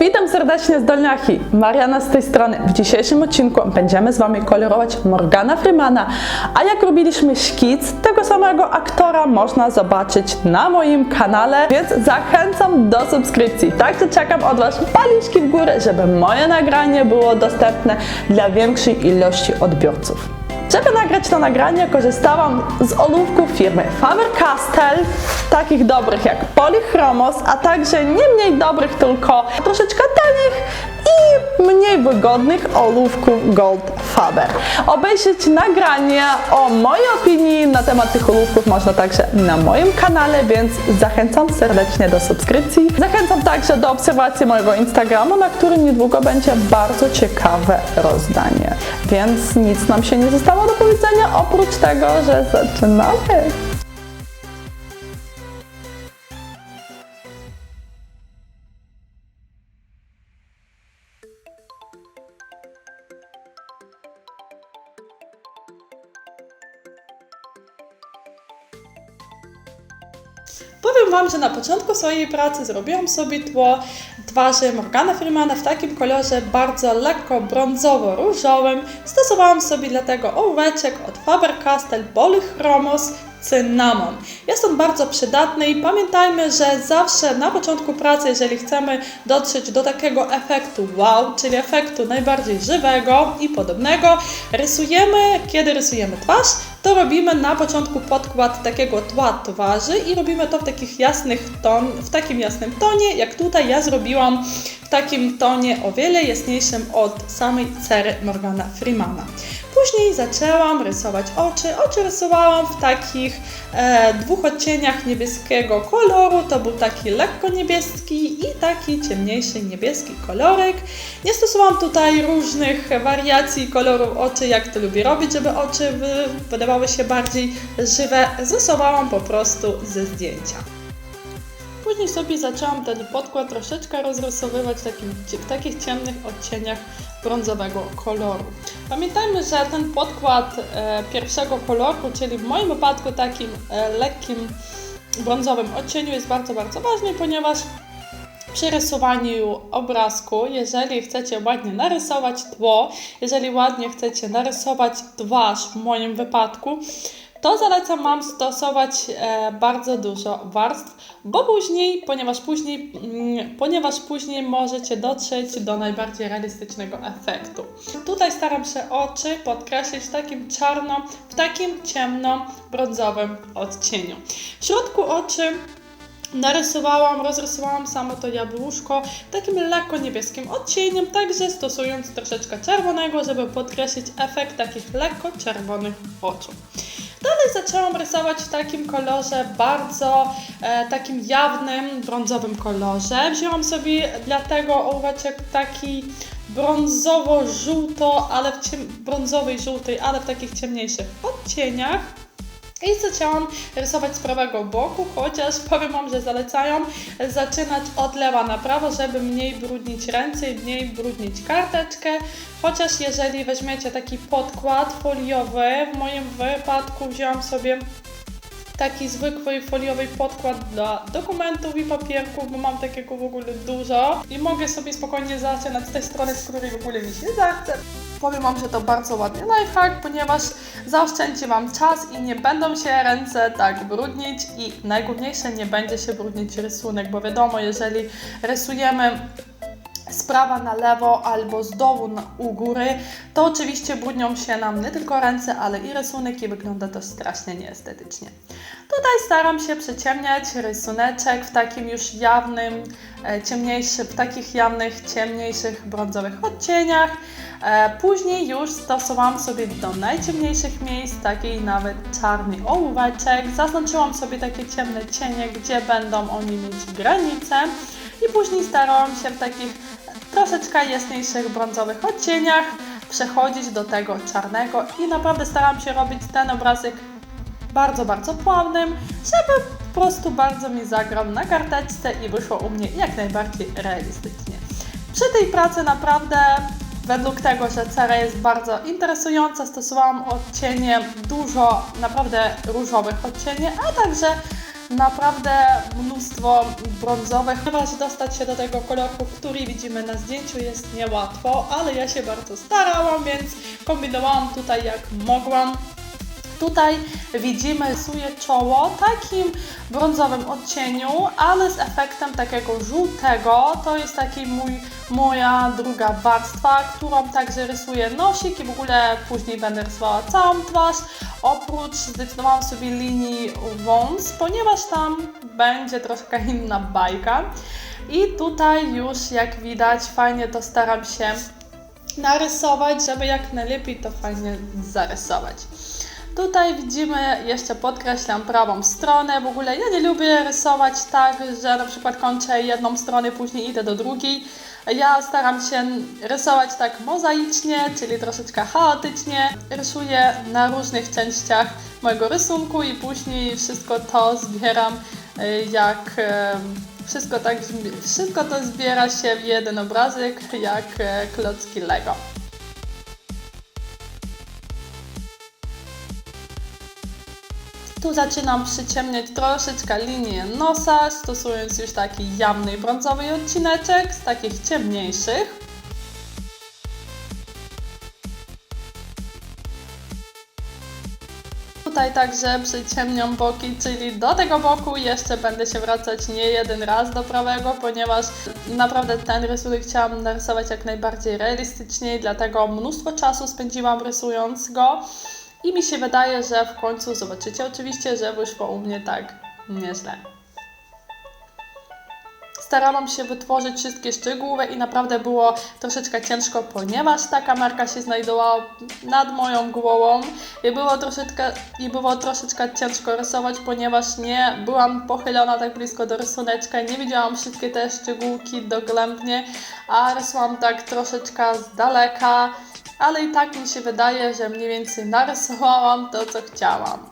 Witam serdecznie z Dolniachi. Mariana z tej strony. W dzisiejszym odcinku będziemy z Wami kolorować Morgana Freemana. A jak robiliśmy szkic tego samego aktora, można zobaczyć na moim kanale, więc zachęcam do subskrypcji. Także czekam od Was paliczki w górę, żeby moje nagranie było dostępne dla większej ilości odbiorców. Żeby nagrać to nagranie, korzystałam z ołówków firmy Faber-Castell, takich dobrych jak Polychromos, a także nie mniej dobrych, tylko troszeczkę tanich i mniej wygodnych ołówków Gold Faber. Obejrzeć nagranie o mojej opinii na temat tych ołówków można także na moim kanale, więc zachęcam serdecznie do subskrypcji. Zachęcam także do obserwacji mojego Instagramu, na którym niedługo będzie bardzo ciekawe rozdanie. Więc nic nam się nie zostało do powiedzenia oprócz tego, że zaczynamy. Że na początku swojej pracy zrobiłam sobie tło twarzy Morgana Freemana w takim kolorze bardzo lekko brązowo-różowym. Stosowałam sobie dlatego ołóweczek od Faber-Castell Polychromos Cynamon. Jest on bardzo przydatny i pamiętajmy, że zawsze na początku pracy, jeżeli chcemy dotrzeć do takiego efektu wow, czyli efektu najbardziej żywego i podobnego, rysujemy, kiedy rysujemy twarz, to robimy na początku podkład takiego tła twarzy i robimy to w takich jasnych ton, w takim jasnym tonie, jak tutaj ja zrobiłam w takim tonie o wiele jasniejszym od samej cery Morgana Freemana. Później zaczęłam rysować oczy. Oczy rysowałam w takich e, dwóch odcieniach niebieskiego koloru. To był taki lekko niebieski i taki ciemniejszy niebieski kolorek. Nie stosowałam tutaj różnych wariacji kolorów oczy, jak to lubię robić, żeby oczy wy, wydawały się bardziej żywe. Zasowałam po prostu ze zdjęcia. Później sobie zaczęłam ten podkład troszeczkę rozrysowywać w, takim, w takich ciemnych odcieniach brązowego koloru. Pamiętajmy, że ten podkład e, pierwszego koloru, czyli w moim wypadku takim e, lekkim brązowym odcieniu jest bardzo, bardzo ważny, ponieważ przy rysowaniu obrazku, jeżeli chcecie ładnie narysować tło, jeżeli ładnie chcecie narysować twarz w moim wypadku, to zalecam Wam stosować e, bardzo dużo warstw, bo później, ponieważ później, mm, ponieważ później możecie dotrzeć do najbardziej realistycznego efektu. Tutaj staram się oczy podkreślić w takim czarno, w takim ciemno-brązowym odcieniu. W środku oczy narysowałam, rozrysowałam samo to jabłuszko takim lekko niebieskim odcieniem, także stosując troszeczkę czerwonego, żeby podkreślić efekt takich lekko czerwonych oczu. Dalej zaczęłam rysować w takim kolorze bardzo e, takim jawnym, brązowym kolorze. Wzięłam sobie dlatego ołóweczek taki brązowo-żółto, ale w brązowej, żółtej, ale w takich ciemniejszych odcieniach. I zaczęłam rysować z prawego boku, chociaż powiem Wam, że zalecają zaczynać od lewa na prawo, żeby mniej brudnić ręce i mniej brudnić karteczkę. Chociaż jeżeli weźmiecie taki podkład foliowy, w moim wypadku wziąłam sobie taki zwykły foliowy podkład dla dokumentów i papierków, bo mam takiego w ogóle dużo i mogę sobie spokojnie zaczynać z tej strony, z której w ogóle mi się zachce. Powiem Wam, że to bardzo ładny lifehack, ponieważ zaoszczędzi Wam czas i nie będą się ręce tak brudnić i najgłówniejsze nie będzie się brudnić rysunek, bo wiadomo, jeżeli rysujemy z prawa na lewo albo z dołu na, u góry, to oczywiście brudnią się nam nie tylko ręce, ale i rysunek i wygląda to strasznie nieestetycznie. Tutaj staram się przyciemniać rysuneczek w takim już jawnym, e, ciemniejszym, w takich jawnych, ciemniejszych, brązowych odcieniach. E, Później już stosowałam sobie do najciemniejszych miejsc taki nawet czarny ołóweczek. Zaznaczyłam sobie takie ciemne cienie, gdzie będą oni mieć granice. I później starałam się w takich troszeczkę jasniejszych brązowych odcieniach przechodzić do tego czarnego i naprawdę staram się robić ten obrazek bardzo, bardzo pławnym, żeby po prostu bardzo mi zagrał na karteczce i wyszło u mnie jak najbardziej realistycznie. Przy tej pracy naprawdę według tego, że cera jest bardzo interesująca, stosowałam odcienie dużo naprawdę różowych odcieni, a także naprawdę mnóstwo brązowych, ponieważ dostać się do tego koloru, który widzimy na zdjęciu jest niełatwo, ale ja się bardzo starałam, więc kombinowałam tutaj jak mogłam. Tutaj widzimy, rysuję czoło takim brązowym odcieniu, ale z efektem takiego żółtego. To jest taki mój, moja druga warstwa, którą także rysuję nosik i w ogóle później będę rysowała całą twarz. Oprócz zdecydowałam sobie linii wąs, ponieważ tam będzie troszkę inna bajka. I tutaj już jak widać fajnie to staram się narysować, żeby jak najlepiej to fajnie zarysować. Tutaj widzimy, jeszcze podkreślam prawą stronę. W ogóle ja nie lubię rysować tak, że na przykład kończę jedną stronę, później idę do drugiej. Ja staram się rysować tak mozaicznie, czyli troszeczkę chaotycznie. Rysuję na różnych częściach mojego rysunku i później wszystko to zbieram y, jak wszystko, tak, wszystko to zbiera się w jeden obrazek jak e, klocki Lego. Tu zaczynam przyciemniać troszeczkę linię nosa, stosując już taki jamny brązowy odcineczek z takich ciemniejszych. Tutaj także przyciemniam boki, czyli do tego boku jeszcze będę się wracać nie jeden raz do prawego, ponieważ naprawdę ten rysunek chciałam narysować jak najbardziej realistycznie, dlatego mnóstwo czasu spędziłam rysując go. I mi się wydaje, że w końcu zobaczycie oczywiście, że wyszło u mnie tak nieźle. Starałam się wytworzyć wszystkie szczegóły i naprawdę było troszeczkę ciężko, ponieważ ta kamerka się znajdowała nad moją głową i było troszeczkę, i było troszeczkę ciężko rysować, ponieważ nie byłam pochylona tak blisko do rysuneczka, nie widziałam wszystkie te szczegółki dogłębnie, a rysowałam tak troszeczkę z daleka ale i tak mi się wydaje, że mniej więcej narysowałam to, co chciałam.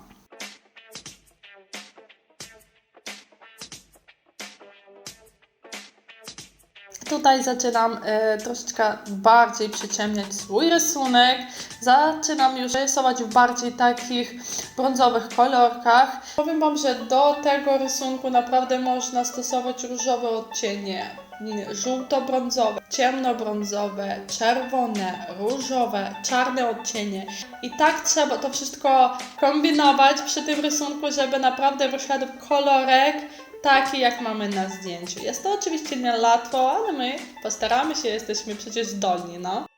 Tutaj zaczynam e, troszeczkę bardziej przyciemniać swój rysunek. Zaczynam już rysować w bardziej takich brązowych kolorkach. Powiem Wam, że do tego rysunku naprawdę można stosować różowe odcienie. Żółto-brązowe, ciemno-brązowe, czerwone, różowe, czarne odcienie. I tak trzeba to wszystko kombinować przy tym rysunku, żeby naprawdę wyszedł kolorek taki, jak mamy na zdjęciu. Jest to oczywiście nie łatwo, ale my postaramy się, jesteśmy przecież zdolni, no.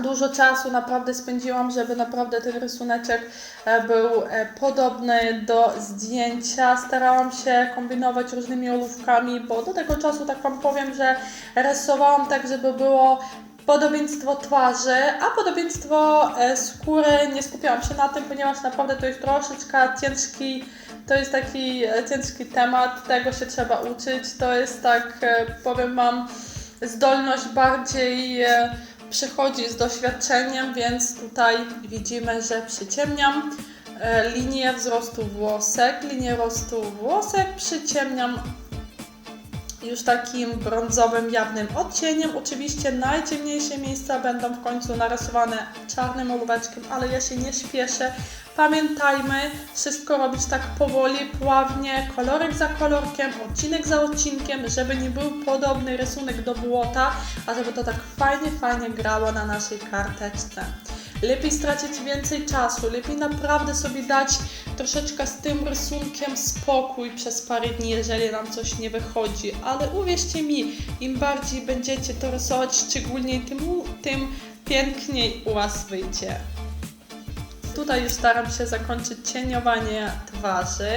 Dużo czasu naprawdę spędziłam, żeby naprawdę ten rysuneczek e, był e, podobny do zdjęcia. Starałam się kombinować różnymi ołówkami, bo do tego czasu, tak Wam powiem, że rysowałam tak, żeby było podobieństwo twarzy, a podobieństwo e, skóry nie skupiałam się na tym, ponieważ naprawdę to jest troszeczkę ciężki, to jest taki ciężki temat, tego się trzeba uczyć. To jest tak, powiem Wam, zdolność bardziej przychodzi z doświadczeniem, więc tutaj widzimy, że przyciemniam e, linię wzrostu włosek, linię wzrostu włosek przyciemniam już takim brązowym, jawnym odcieniem. Oczywiście najciemniejsze miejsca będą w końcu narysowane czarnym ołóweczkiem, ale ja się nie śpieszę. Pamiętajmy, wszystko robić tak powoli, pławnie, kolorek za kolorkiem, odcinek za odcinkiem, żeby nie był podobny rysunek do błota, a żeby to tak fajnie, fajnie grało na naszej karteczce. Lepiej stracić więcej czasu, lepiej naprawdę sobie dać troszeczkę z tym rysunkiem spokój przez parę dni, jeżeli nam coś nie wychodzi. Ale uwierzcie mi, im bardziej będziecie to rysować, szczególnie tym, tym piękniej u Was wyjdzie. Tutaj już staram się zakończyć cieniowanie twarzy.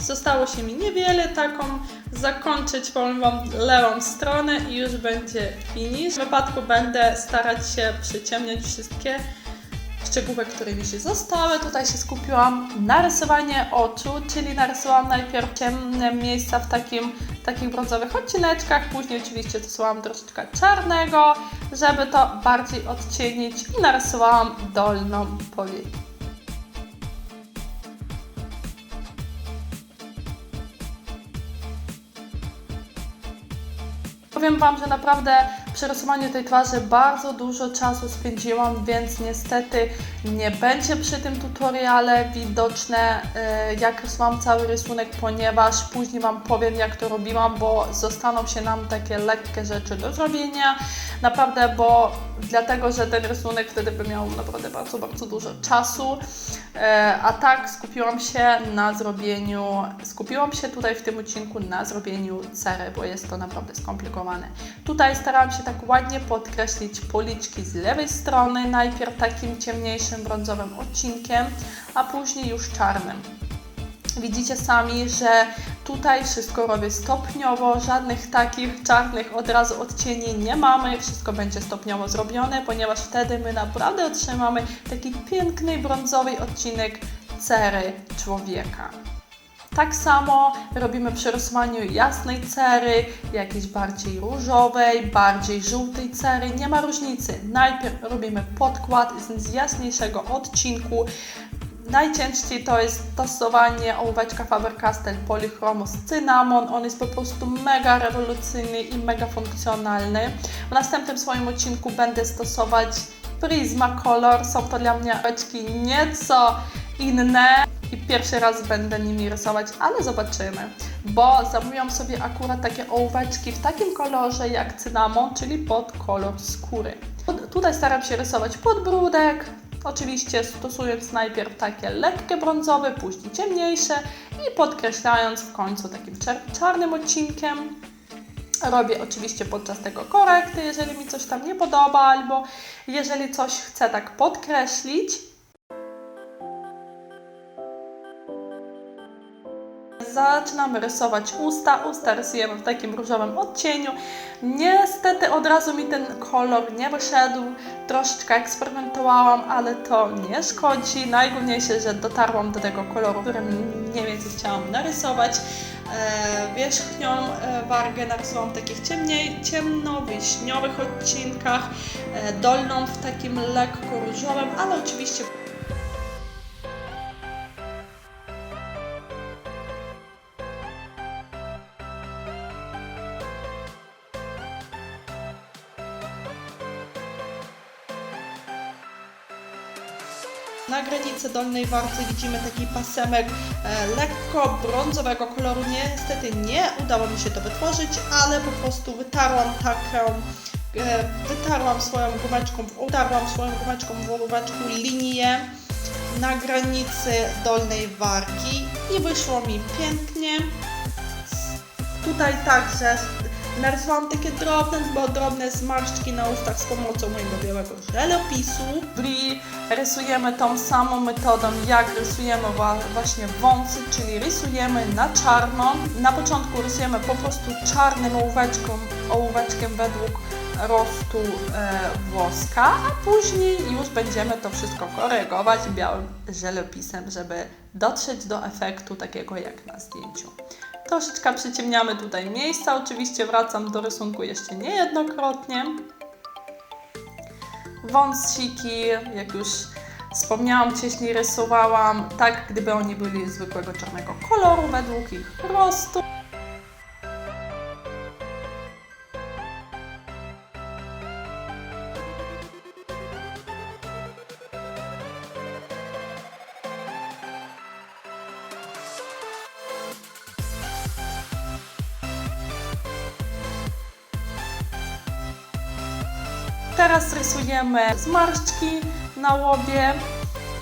Zostało się mi niewiele, taką zakończyć powiem Wam lewą stronę i już będzie finish. W wypadku będę starać się przyciemniać wszystkie szczegóły, które mi się zostały. Tutaj się skupiłam na rysowanie oczu, czyli narysowałam najpierw ciemne miejsca w takim, takich brązowych odcineczkach, później oczywiście stosowałam troszeczkę czarnego, żeby to bardziej odcienić i narysowałam dolną powiek. Powiem Wam, że naprawdę przy tej twarzy bardzo dużo czasu spędziłam, więc niestety nie będzie przy tym tutoriale widoczne e, jak rysowałam cały rysunek, ponieważ później Wam powiem jak to robiłam, bo zostaną się nam takie lekkie rzeczy do zrobienia. Naprawdę, bo dlatego, że ten rysunek wtedy by miał naprawdę bardzo, bardzo dużo czasu. E, A tak skupiłam się na zrobieniu, skupiłam się tutaj w tym odcinku na zrobieniu cery, bo jest to naprawdę skomplikowane. Tutaj starałam się tak ładnie podkreślić policzki z lewej strony, najpierw takim ciemniejszym brązowym odcinkiem, a później już czarnym. Widzicie sami, że tutaj wszystko robię stopniowo, żadnych takich czarnych od razu odcieni nie mamy, wszystko będzie stopniowo zrobione, ponieważ wtedy my naprawdę otrzymamy taki piękny brązowy odcinek cery człowieka. Tak samo robimy przy rysowaniu jasnej cery, jakiejś bardziej różowej, bardziej żółtej cery. Nie ma różnicy. Najpierw robimy podkład z jasniejszego odcinku. Najczęściej to jest stosowanie ołóweczka Faber-Castell Polychromos Cinnamon. On jest po prostu mega rewolucyjny i mega funkcjonalny. W następnym swoim odcinku będę stosować Prisma Color. Są to dla mnie ołóweczki nieco inne i pierwszy raz będę nimi rysować, ale zobaczymy. Bo zamówiłam sobie akurat takie ołóweczki w takim kolorze jak cynamon, czyli pod kolor skóry. Tutaj staram się rysować podbródek, oczywiście stosując najpierw takie lekkie brązowe, później ciemniejsze i podkreślając w końcu takim czarnym odcinkiem. Robię oczywiście podczas tego korekty, jeżeli mi coś tam nie podoba, albo jeżeli coś chcę tak podkreślić. Zaczynamy rysować usta. Usta rysujemy w takim różowym odcieniu. Niestety od razu mi ten kolor nie wyszedł. Troszeczkę eksperymentowałam, ale to nie szkodzi. Najgłówniejsze, że dotarłam do tego koloru, który mniej więcej chciałam narysować. E, wierzchnią e, wargę narysowałam w takich ciemniej, ciemno-wiśniowych odcinkach, e, dolną w takim lekko różowym, ale oczywiście Granicy dolnej warty widzimy taki pasemek e, lekko brązowego koloru. Niestety nie udało mi się to wytworzyć, ale po prostu wytarłam taką, e, wytarłam swoją gumeczką, udarłam swoją gumeczką w ołóweczku linię na granicy dolnej wargi i wyszło mi pięknie. Tutaj także narysowałam takie drobne, bo drobne zmarszczki na ustach z pomocą mojego białego żelopisu. I rysujemy tą samą metodą, jak rysujemy właśnie wąsy, czyli rysujemy na czarno. Na początku rysujemy po prostu czarnym ołóweczką, ołóweczkiem według rostu e, włoska, a później już będziemy to wszystko korygować białym żelopisem, żeby dotrzeć do efektu takiego jak na zdjęciu. Troszeczkę przyciemniamy tutaj miejsca, oczywiście wracam do rysunku jeszcze niejednokrotnie. Wąsiki, jak już wspomniałam, wcześniej rysowałam tak, gdyby oni byli zwykłego czarnego koloru według ich rostu. Teraz rysujemy zmarszczki na łobie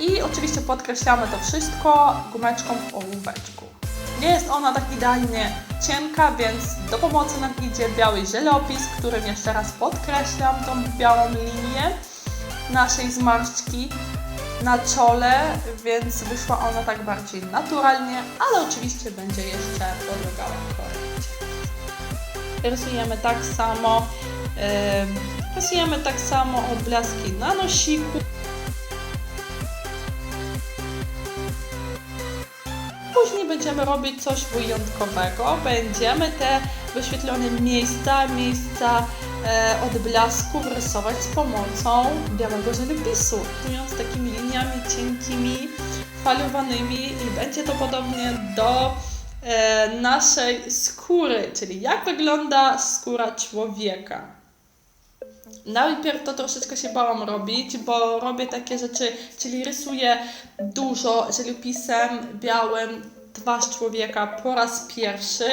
i oczywiście podkreślamy to wszystko gumeczką w ołóweczku. Nie jest ona tak idealnie cienka, więc do pomocy nam idzie biały żelopis, którym jeszcze raz podkreślam tą białą linię naszej zmarszczki na czole, więc wyszła ona tak bardziej naturalnie, ale oczywiście będzie jeszcze podlegała korekcie. Rysujemy tak samo, em, rysujemy tak samo odblaski na nosiku. Później będziemy robić coś wyjątkowego. Będziemy te wyświetlone miejsca, miejsca e, odblasków rysować z pomocą białego żelopisu, rysując takimi liniami cienkimi, falowanymi i będzie to podobnie do e, naszej skóry, czyli jak wygląda skóra człowieka. Najpierw to troszeczkę się bałam robić, bo robię takie rzeczy, czyli rysuję dużo żelopisem białym twarz człowieka po raz pierwszy,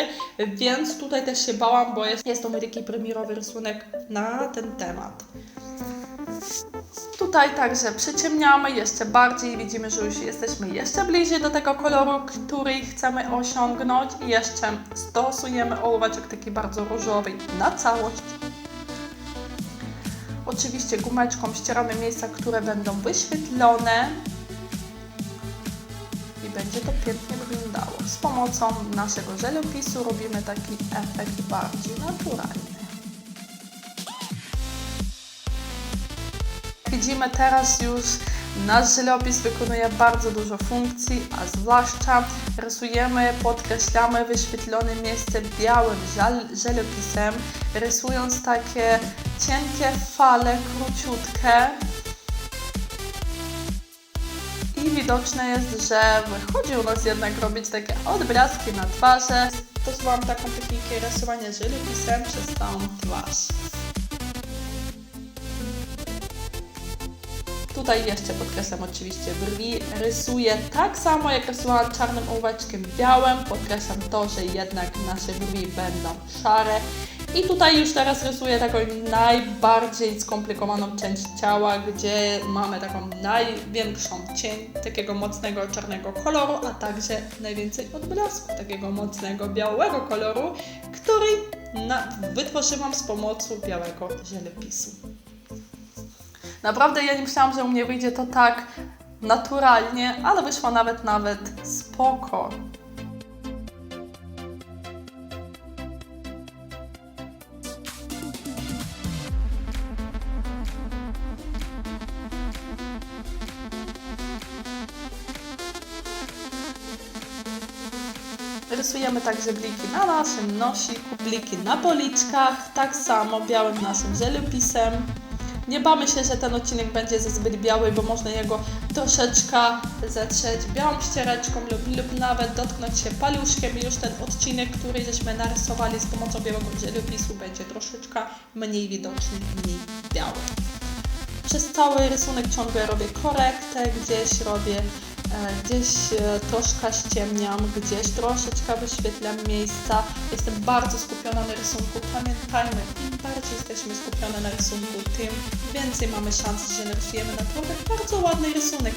więc tutaj też się bałam, bo jest, jest to mój taki premierowy rysunek na ten temat. Tutaj także przyciemniamy jeszcze bardziej, widzimy, że już jesteśmy jeszcze bliżej do tego koloru, który chcemy osiągnąć i jeszcze stosujemy ołóweczek taki bardzo różowy na całość. Oczywiście gumeczką ścieramy miejsca, które będą wyświetlone i będzie to pięknie wyglądało. Z pomocą naszego żelopisu robimy taki efekt bardziej naturalny. Widzimy teraz już nasz żelopis wykonuje bardzo dużo funkcji, a zwłaszcza rysujemy, podkreślamy wyświetlone miejsce białym żelopisem, rysując takie cienkie fale, króciutkie. I widoczne jest, że wychodzi u nas jednak robić takie odblaski na twarzy. Stosowałam taką technikę rysowania żelopisem przez całą twarz. Tutaj jeszcze podkreślam oczywiście brwi. Rysuję tak samo jak rysowałam czarnym ołóweczkiem białym. Podkreślam to, że jednak nasze brwi będą szare. I tutaj już teraz rysuję taką najbardziej skomplikowaną część ciała, gdzie mamy taką największą cień takiego mocnego czarnego koloru, a także najwięcej odblasku takiego mocnego białego koloru, który na, wytworzyłam z pomocą białego żelopisu. Naprawdę ja nie myślałam, że u mnie wyjdzie to tak naturalnie, ale wyszło nawet nawet spoko. Rysujemy także bliki na naszym nosiku, bliki na policzkach, tak samo białym naszym żelopisem. Nie bamy się, że ten odcinek będzie za zbyt biały, bo można jego troszeczkę zetrzeć białą ściereczką lub, lub nawet dotknąć się paluszkiem i już ten odcinek, który żeśmy narysowali z pomocą białego żelopisu będzie troszeczkę mniej widoczny, mniej biały. Przez cały rysunek ciągle robię korektę, gdzieś robię, gdzieś e, troszkę ściemniam, gdzieś troszeczkę wyświetlam miejsca. Jestem bardzo skupiona na rysunku. Pamiętajmy, im bardziej jesteśmy skupione na rysunku, tym więcej mamy szans, że narysujemy naprawdę bardzo ładny rysunek.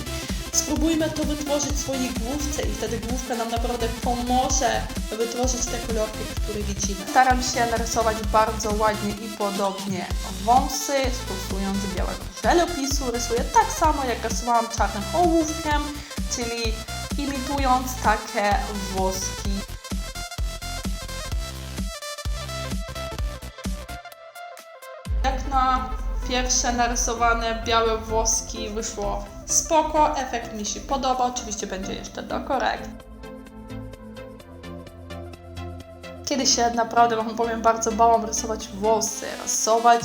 Spróbujmy to wytworzyć w swojej główce i wtedy główka nam naprawdę pomoże wytworzyć te kolorki, które widzimy. Staram się narysować bardzo ładnie i podobnie wąsy, stosując białego żelopisu. Rysuję tak samo, jak rysowałam czarnym ołówkiem, czyli imitując takie włoski. Jak na pierwsze narysowane białe włoski wyszło spoko, efekt mi się podoba, oczywiście będzie jeszcze do korekt. Kiedyś się naprawdę, wam powiem, bardzo bałam rysować włosy, rysować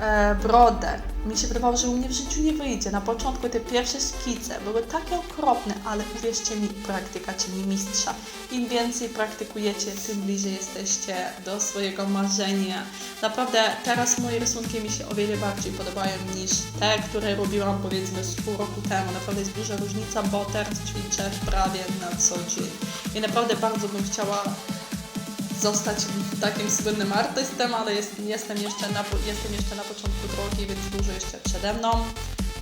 e, brodę. Mi się wydawało, że u mnie w życiu nie wyjdzie. Na początku te pierwsze szkice były takie okropne, ale uwierzcie mi, praktyka czyni mistrza. Im więcej praktykujecie, tym bliżej jesteście do swojego marzenia. Naprawdę teraz moje rysunki mi się o wiele bardziej podobają niż te, które robiłam powiedzmy z pół roku temu. Naprawdę jest duża różnica, bo teraz ćwiczę prawie na co dzień. I naprawdę bardzo bym chciała zostać takim słynnym artystem, ale jest, jestem, jeszcze na, jestem jeszcze na początku drogi, więc dużo jeszcze przede mną.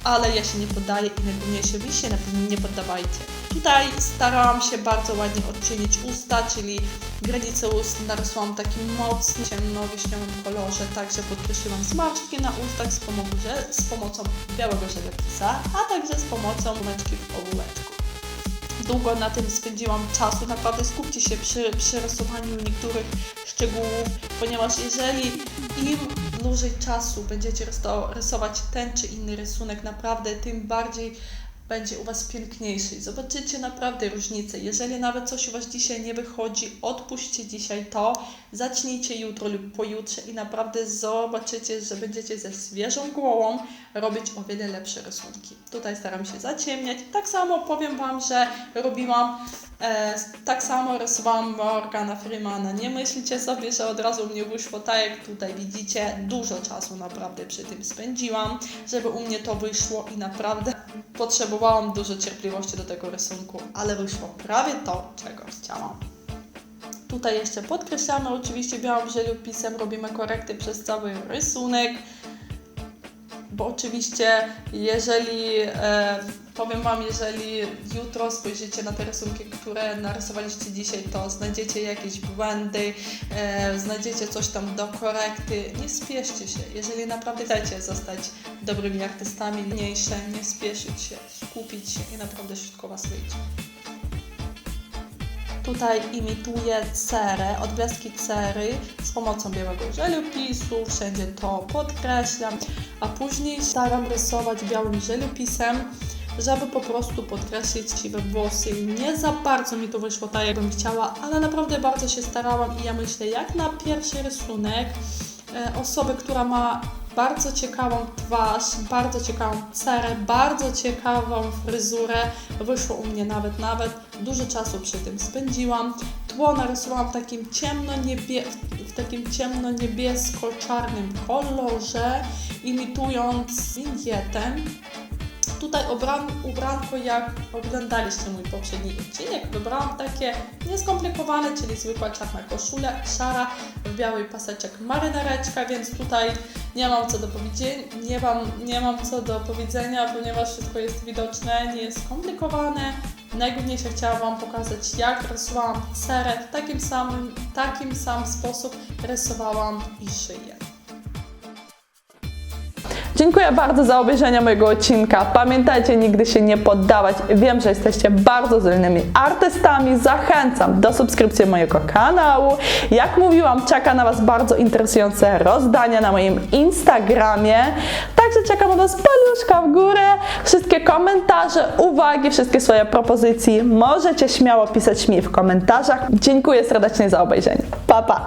Ale ja się nie poddaję i najpewniejsze wy się na pewno nie poddawajcie. Tutaj starałam się bardzo ładnie odcienić usta, czyli granice ust narysowałam takim mocnym, ciemno-wiśniowym kolorze, także podkreśliłam zmarszczki na ustach z z pomocą białego żelopisa, a także z pomocą gumeczki w ołóweczku długo na tym spędziłam czasu. Naprawdę skupcie się przy, przy rysowaniu niektórych szczegółów, ponieważ jeżeli im dłużej czasu będziecie rysować ten czy inny rysunek, naprawdę tym bardziej będzie u Was piękniejszy. Zobaczycie naprawdę różnicę. Jeżeli nawet coś u Was dzisiaj nie wychodzi, odpuśćcie dzisiaj to, zacznijcie jutro lub pojutrze i naprawdę zobaczycie, że będziecie ze świeżą głową robić o wiele lepsze rysunki. Tutaj staram się zaciemniać. Tak samo powiem Wam, że robiłam E, tak samo rysowałam Morgana Freemana. Nie myślcie sobie, że od razu mnie wyszło tak, jak tutaj widzicie. Dużo czasu naprawdę przy tym spędziłam, żeby u mnie to wyszło i naprawdę potrzebowałam dużo cierpliwości do tego rysunku, ale wyszło prawie to, czego chciałam. Tutaj jeszcze podkreślamy oczywiście białym żelopisem, robimy korekty przez cały rysunek bo oczywiście jeżeli, e, powiem Wam, jeżeli jutro spojrzycie na te rysunki, które narysowaliście dzisiaj, to znajdziecie jakieś błędy, e, znajdziecie coś tam do korekty, nie spieszcie się. Jeżeli naprawdę chcecie zostać dobrymi artystami, mniejsze, nie spieszyć się, skupić się i naprawdę wszystko Was wyjdzie. Tutaj imituję cerę, odblaski cery z pomocą białego żelopisu, wszędzie to podkreślam, a później staram rysować białym żelopisem, żeby po prostu podkreślić siwe włosy. Nie za bardzo mi to wyszło tak, jakbym chciała, ale naprawdę bardzo się starałam i ja myślę, jak na pierwszy rysunek e, osoby, która ma bardzo ciekawą twarz, bardzo ciekawą cerę, bardzo ciekawą fryzurę. Wyszło u mnie nawet, nawet dużo czasu przy tym spędziłam. Tło narysowałam w takim ciemno-niebie, w takim ciemno-niebiesko-czarnym kolorze, imitując winietę. Tutaj obram, ubranko, jak oglądaliście mój poprzedni odcinek, wybrałam takie nieskomplikowane, czyli zwykła czarna koszula, szara, w biały paseczek marynareczka, więc tutaj nie mam co do powiedzenia, nie mam, nie mam co do powiedzenia, ponieważ wszystko jest widoczne, nie jest skomplikowane. Najgłówniejsze chciałam Wam pokazać, jak rysowałam cerę w takim samym, takim sam sposób rysowałam i szyję. Dziękuję bardzo za obejrzenie mojego odcinka. Pamiętajcie, nigdy się nie poddawać. Wiem, że jesteście bardzo zdolnymi artystami. Zachęcam do subskrypcji mojego kanału. Jak mówiłam, czeka na Was bardzo interesujące rozdania na moim Instagramie. Także czekam od Was paluszka w górę. Wszystkie komentarze, uwagi, wszystkie swoje propozycje możecie śmiało pisać mi w komentarzach. Dziękuję serdecznie za obejrzenie. Pa, pa!